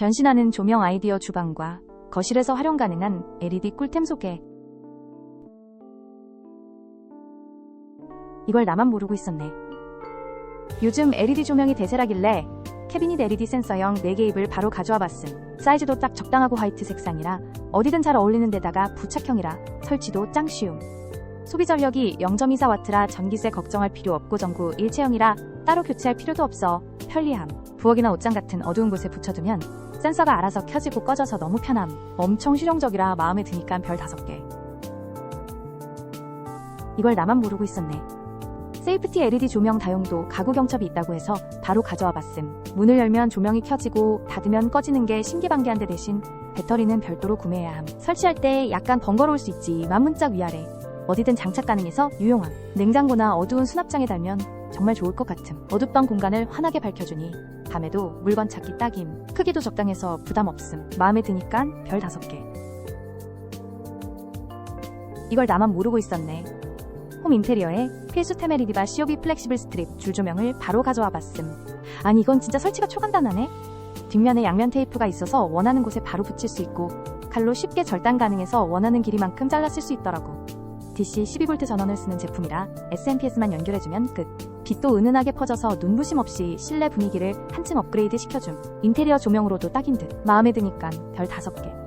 변신하는 조명 아이디어 주방과 거실에서 활용 가능한 LED 꿀템 소개. 이걸 나만 모르고 있었네. 요즘 LED 조명이 대세라길래 캐비닛 LED 센서형 4개 입을 바로 가져와 봤음. 사이즈도 딱 적당하고 화이트 색상이라 어디든 잘 어울리는 데다가 부착형이라 설치도 짱 쉬움. 소비 전력이 0.24W라 전기세 걱정할 필요 없고 전구 일체형이라 따로 교체할 필요도 없어 편리함. 부엌이나 옷장 같은 어두운 곳에 붙여두면 센서가 알아서 켜지고 꺼져서 너무 편함. 엄청 실용적이라 마음에 드니까 별 5개. 이걸 나만 모르고 있었네. 세이프티 LED 조명 다용도 가구 경첩이 있다고 해서 바로 가져와 봤음. 문을 열면 조명이 켜지고 닫으면 꺼지는 게 신기반기한데 대신 배터리는 별도로 구매해야 함. 설치할 때 약간 번거로울 수 있지 만 문짝 위아래 어디든 장착 가능해서 유용함. 냉장고나 어두운 수납장에 달면 정말 좋을 것 같음. 어둡던 공간을 환하게 밝혀주니 밤에도 물건 찾기 딱임. 크기도 적당해서 부담 없음. 마음에 드니까 별 5개. 이걸 나만 모르고 있었네. 홈 인테리어에 필수 테메리디바 COB 플렉시블 스트립 줄 조명을 바로 가져와 봤음. 아니 이건 진짜 설치가 초간단하네. 뒷면에 양면 테이프가 있어서 원하는 곳에 바로 붙일 수 있고 칼로 쉽게 절단 가능해서 원하는 길이만큼 잘라 쓸 수 있더라고. DC 12V 전원을 쓰는 제품이라 SMPS만 연결해주면 끝. 빛도 은은하게 퍼져서 눈부심 없이 실내 분위기를 한층 업그레이드 시켜줌. 인테리어 조명으로도 딱인 듯. 마음에 드니까 별 5개.